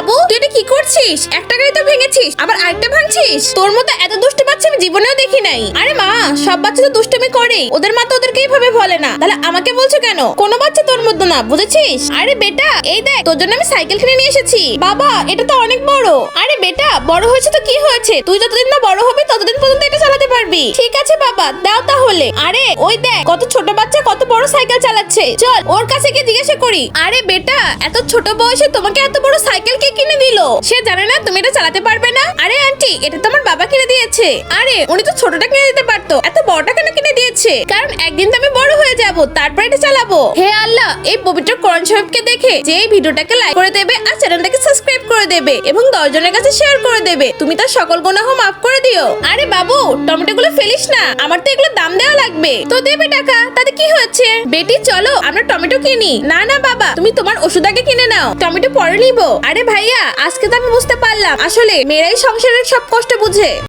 বাবু, তুই এটা কি করছিস? একটা গাড়ি তো ভেঙেছিস, আবার আরেকটা ভাঙছিস? তোর মতো এত দুষ্টু বাচ্চা আমি জীবনেও দেখি নাই। আরে মা, সব বাচ্চা তো দুষ্টুমি করে ওদের মা তো ওদেরকে এইভাবে বলে না। তাহলে আমাকে বলছো কেন? কোনো বাচ্চা তোর মতো না, বুঝেছিস? আরে বেটা, এই দেখ, তোর জন্য আমি সাইকেল কিনে নিয়ে এসেছি। বাবা, এটা তো অনেক বড়। আরে বেটা, বড় হয়েছে তো কি হয়েছে? তুই যতদিন না বড় হবি, ততদিন পর্যন্ত পারবি? ঠিক আছে বাবা, দাও তাহলে। আরে, ওই দেখ, কত ছোট বাচ্চা, কত বড় সাইকেল চালাচ্ছে। চল, ওর কাছে গিয়ে জিজ্ঞাসা করি। আরে বেটা, এত ছোট বয়সে তোমাকে এত বড় সাইকেল কে কিনে দিল? সে জানে না তুমি এটা চালাতে পারবে না এটা তো আমার বাবা কিনে দিয়েছে। আরে, উনি তো ছোটটা কিনে দিতে পারতো। এত বড়টা কেন কিনে দিয়েছে? কারণ একদিন তো আমি বড় হয়ে যাব, তারপর এটা চালাবো। হে আল্লাহ, এই পবিত্র কোরআন সাহেবকে দেখে যে এই ভিডিওটাকে লাইক করে দেবে আর চ্যানেলটাকে সাবস্ক্রাইব করে দেবে এবং দশজনের কাছে শেয়ার করে দেবে, তুমি তার সকল গুনাহ মাফ করে দিও। আরে বাবু টমেটো গুলো ফেলিস না, আমার তো এগুলো দাম দেওয়া লাগবে। তো দেবে টাকা, তাতে কি হচ্ছে বেটি, চলো, আমরা টমেটো কিনি। না না, বাবা, তুমি তোমার ওষুধ আগে কিনে নাও, টমেটো পরে নিবো। আরে ভাইয়া, আজকে তো আমি বুঝতে পারলাম, আসলে মেয়েরাই সংসারের সব কষ্ট বুঝে।